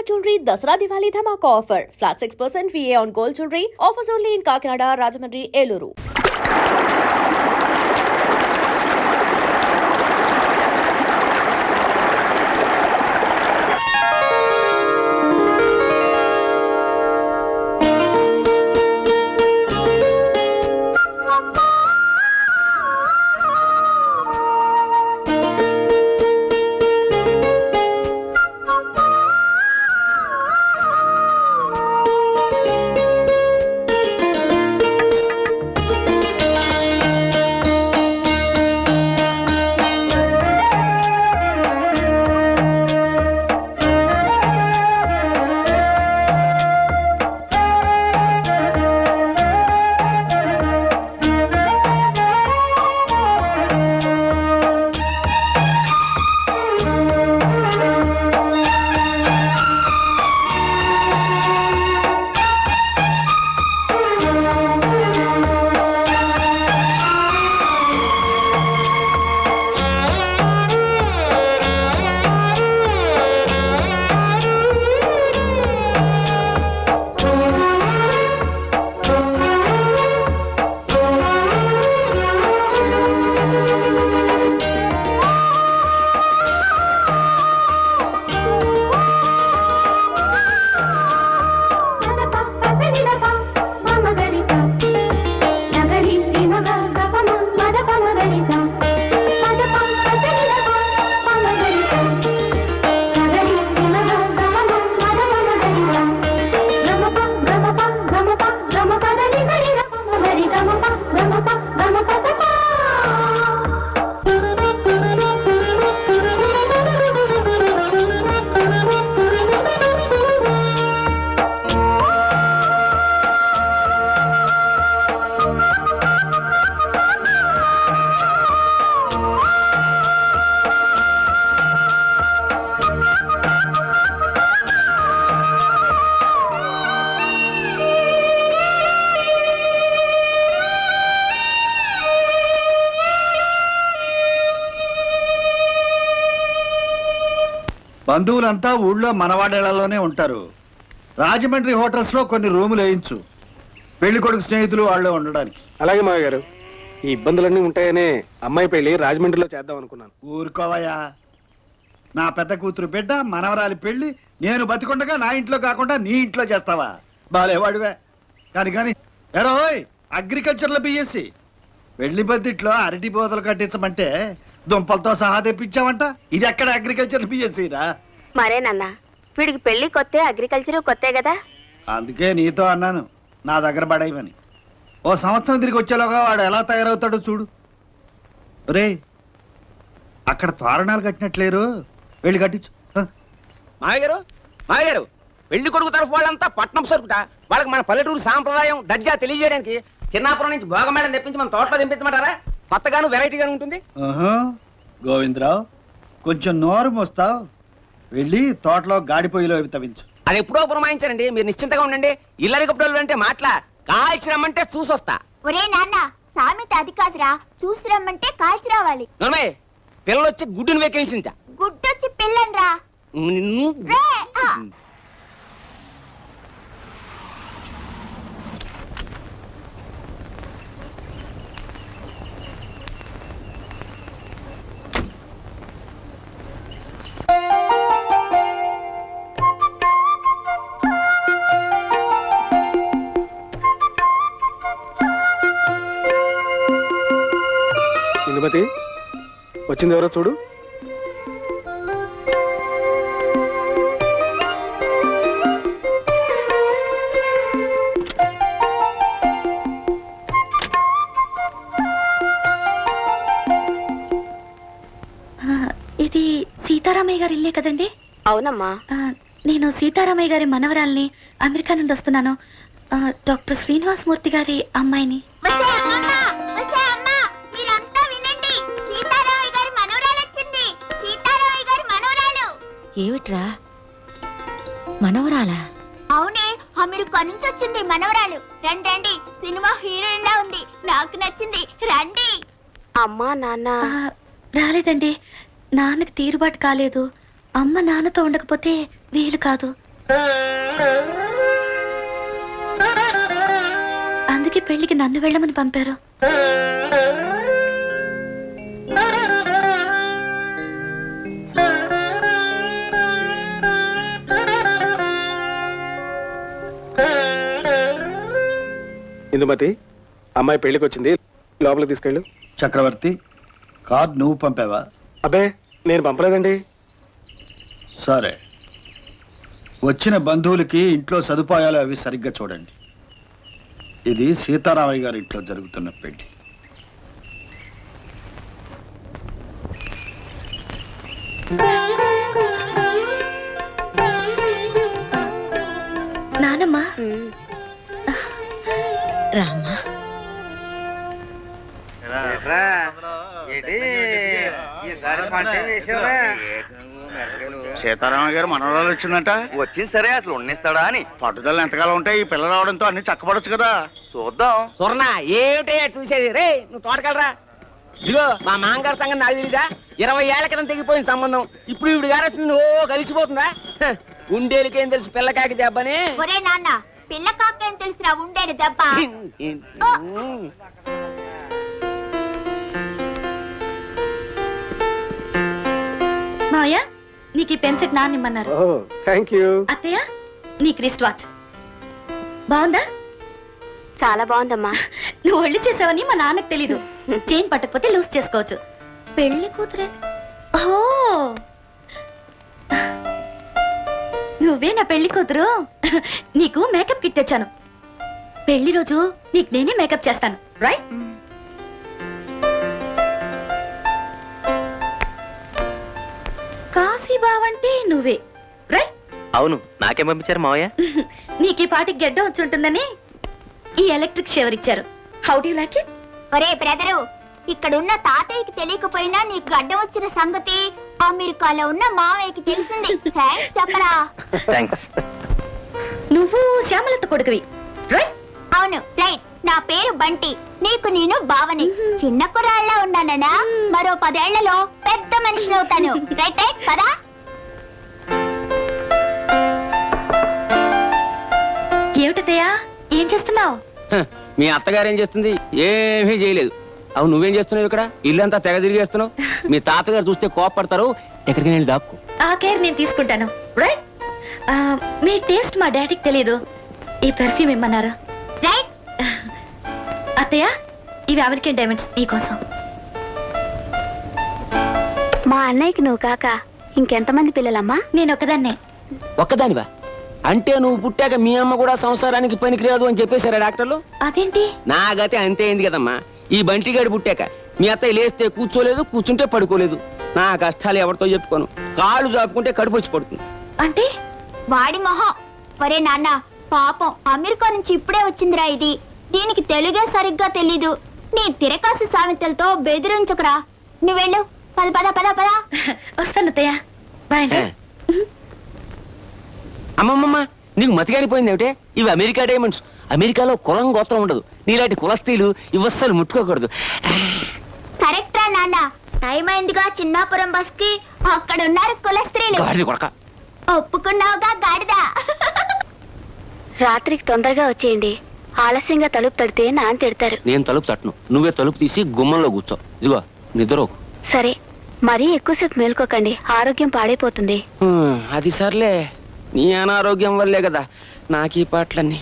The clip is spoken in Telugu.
Shalimar Jewelry Dasra Diwali Dhamaka offer. Flat 6% VA on gold jewelry. Offers only in Kakinada, Rajahmundry, Eluru. బంధువులంతా ఊళ్ళో మనవాడేళ్ళలోనే ఉంటారు. రాజమండ్రి హోటల్స్లో కొన్ని రూములు వేయించు. పెళ్ళి కొడుకు స్నేహితులు వాళ్ళు ఉండడానికి. అలాగే మావయ్య గారు. ఈ ఇబ్బందులన్నీ ఉంటాయనే అమ్మాయి పెళ్ళి రాజమండ్రిలో చేద్దాం అనుకున్నాను. ఊరుకోవయ్యా. నా పెద్ద కూతురు బిడ్డ మనవరాలి పెళ్ళి నేను బతికుండగా నా ఇంట్లో కాకుండా నీ ఇంట్లో చేస్తావా? బాలేవాడివే. కానీ కానీ ఎరోయ్ అగ్రికల్చర్లో బిఎస్సి పెళ్ళి బద్దిట్లో అరటి బోతలు కట్టించమంటే దుంపలతో సహా తెప్పించావంట? ఇది ఎక్కడ అగ్రికల్చర్ బిఎస్సి రా మరేనన్నా వీడికి పెళ్ళి కొత్తే అగ్రికల్చర్ కొత్తే కదా? అందుకే నీతో అన్నాను నా దగ్గర పడేయమని. ఓ సంవత్సరం తిరిగి వచ్చేలోగా వాడు ఎలా తయారవుతాడో చూడు. రే అక్కడ తోరణాలు కట్టినట్లేరు. వెళ్ళి కట్టించు? మాయగారు మాయగారు పెళ్ళి కొడుకు తరఫు వాళ్ళంతా పట్నం సరుకుట. వాళ్ళకి మన పల్లెటూరు సాంప్రదాయం దర్జా తెలియజేయడానికి చిన్నాపురం నుంచి భోగమేళం తెప్పించి మన తోటలో తెప్పించమంటారా? కొత్తగాను వెరైటీగాను ఉంటుంది. ఆహా, గోవిందరావు కొంచెం నోరు మోస్తావు. వెళ్ళి తోటలో గాడిపోయిలో తవ్వించు. అది ఎప్పుడో పురమాయించారండి. మీరు నిశ్చింతగా ఉండండి. ఇల్లరి కప్పుడలు అంటే మాటల. కాల్చిరమ్మంటే చూసొస్తా. ఒరే నాన్న సామెత అది కాదురా. చూసి రమ్మంటే కాల్చి రావాలి. నోర్మే పిల్లలు వచ్చి గుడ్డును వెక్కించించా గుడ్డొచ్చి పిల్లన్రా నిన్ను రే వచ్చింది ఎవరో చూడు. ఆ, ఇది సీతారామయ్య గారి ఇల్లే కదండి? అవునమ్మా. ఆ, నేను సీతారామయ్య గారి మనవరాల్ని అమెరికా నుండి వస్తున్నాను. ఆ, డాక్టర్ శ్రీనివాస్ మూర్తి గారి అమ్మాయిని. ఏమిట్రా? మనవరాలా? అవునే అమెరికా నుంచి వచ్చింది మనవరాలు. రండి రండి. సినిమా హీరోయిన్ లా ఉంది. నాకు నచ్చింది. రండి. అమ్మా నాన్న. రాలేదండి. నాన్నకి తీరుబాటు కాలేదు. అమ్మ నాన్నతో ఉండకపోతే వీలు కాదు. అందుకే పెళ్ళికి నన్ను వెళ్ళమని పంపారు. ఇందుమతి అమ్మాయి పెళ్ళికి వచ్చింది. లోపలికి తీసుకెళ్ళు. చక్రవర్తి కార్డ్ నువ్వు పంపావా? అబ్బే నేను పంపలేదండి. సరే. వచ్చిన బంధువులకి ఇంట్లో సదుపాయాలు అవి సరిగ్గా చూడండి. ఇది సీతారామయ్య గారి ఇంట్లో జరుగుతున్న పెళ్ళి. నానమ్మా. సీతారామయ్య గారు మనవరాలు వచ్చిందంట. వచ్చింది సరే అసలు ఉన్నిస్తాడా అని. పట్టుదల ఎంతకాలం ఉంటాయి? ఈ పిల్ల రావడంతో అన్ని చక్కబడొచ్చు కదా. చూద్దాం. సువర్ణ ఏమిటే చూసేది? రే నువ్వు తోటకెళ్ళరా ఇదిగో మా మాంగారు సంగతి నాకు తెలీదా? ఇరవై ఏళ్ళ క్రితం తెగిపోయిన సంబంధం. ఇప్పుడు ఇప్పుడు గారు వస్తుంది ఓ కలిసిపోతుందా? హ, ఉండేలకేం తెలుసు పిల్లకాకి దెబ్బని? ఒరే నాన్న పిల్ల కాకేం తెలుసురా ఉండేది దెబ్బ? మావయ్య నీకు ఈ పెన్సెట్ నాన్న ఇమ్మన్నారు ఓ థ్యాంక్ యూ. అత్తయ్య నీకు రిస్ట్ వాచ్. బాగుందా? చాలా బాగుందమ్మా. నువ్వు ఒళ్ళు చేసావని మా నాన్నకు తెలీదు. చైన్ పట్టకపోతే లూజ్ చేసుకోవచ్చు. పెళ్ళి కూతురే. ఓ! నువ్వే నా పెళ్ళి కూతురు? నీకు మేకప్ కిట్ తెచ్చాను. పెళ్ళి రోజు నీకు నేనే మేకప్ చేస్తాను. రైట్ కాశీ బావంటే నువ్వే. రైట్ అవును నాకేం పంపించారు మావయ్య? నీకు ఈ పాటికి గెడ్డ వచ్చి ఉంటుందని ఈ ఎలక్ట్రిక్ షేవర్ ఇచ్చారు. హౌ డు లైక్ ఇట్ ఒరే బ్రదరు ఇక్కడున్న తాతయ్యకి తెలియకపోయినా నీకు గడ్డం వచ్చిన సంగతి అమెరికాలో ఉన్న మావయ్యకి తెలిసింది. థ్యాంక్స్ చెప్పరా. థ్యాంక్స్ నువ్వు శ్యామలత కొడుకువి. రైట్ అవును రైట్ నా పేరు బంటి. నీకు నేను బావని చిన్న కుర్రాళ్ళ ఉన్నానన్నా మరో పదేళ్ళలో పెద్ద మనిషిని అవుతాను. రైట్ రైట్ పదా. ఏమిటతయ్యా ఏం చేస్తున్నావు? మీ అత్తగారు ఏం చేస్తుంది? ఏమీ చేయలేదు. అవును నువ్వేం చేస్తున్నావు ఇక్కడ? ఇల్లంతా తెగ తిరిగేస్తున్నావు. మీ తాతగారు చూస్తే కోపడతారు. ఎక్కడికి వెళ్ళి దాక్కు. ఆ కేర్ నేను తీసుకుంటాను. రైట్ మీ టేస్ట్ మా డాడీకి తెలియదు ఈ పెర్ఫ్యూమ్ ఇమ్మన్నారు? రైట్ అత్తయ్య ఇవి అమెరికన్ డైమండ్స్ నీకోసం మా అన్నయ్యకి నువ్వు కాక ఇంకెంతమంది పిల్లలమ్మా? నేను ఒకదాన్నే ఒక్కదానివా? అంటే నువ్వు పుట్టాక మీ అమ్మ కూడా సంసారానికి పనికిరాదు అని చెప్పేశారా డాక్టర్లు? అదేంటి? నా గతి అంతే అయింది కదమ్మా. ఈ బంటిగాడు పుట్టాక మీ అత్తయ్య లేస్తే కూర్చోలేదు కూర్చుంటే పడుకోలేదు. నా కష్టాలు ఎవరితో చెప్పుకోను. కాళ్ళు చాపుకుంటే కడుపు వచ్చి పడుతుంది. అంటే వాడి మొహం. ఒరే నాన్న పాపం అమెరికా నుంచి ఇప్పుడే వచ్చిందిరా ఇది. దీనికి తెలుగే సరిగ్గా తెలీదు. నీ తిరకాసి సామెతలతో బెదిరించకురా. నువ్వు వెళ్ళు. పద పద పద పద. వస్తాను బాయ్ ఏ? అమ్మమ్మమ్మ. నీకు మతిగానిపోయింది ఏమిటే ఇవి అమెరికా డైమండ్స్ అమెరికాలో కులం గోత్రం ఉండదు. నీలాంటి కులస్త్రీలు ఇవి అస్సలు ముట్టుకోకూడదు. కరెక్ట్ రా నాన్న. టైం అయిందిగా చిన్నాపురం బస్కి అక్కడ ఉన్నారు కులస్త్రీలు. గాడిద కొడక. ఒప్పుకున్నావుగా గాడిదా. రాత్రికి తొందరగా వచ్చేయండి. ఆలస్యంగా తలుపు తడితే నాన్న తిడతారు. నేను తలుపు తట్టును. నువ్వే తలుపు తీసి గుమ్మంలో కూర్చో. ఇదిగో నిద్రకు సరే. మరీ ఎక్కువసేపు మేల్కోకండి. ఆరోగ్యం పాడైపోతుంది. హ్మ్, అది సర్లే. నీ అనారోగ్యం వల్లే కదా నాకు ఈ పాటలన్నీ.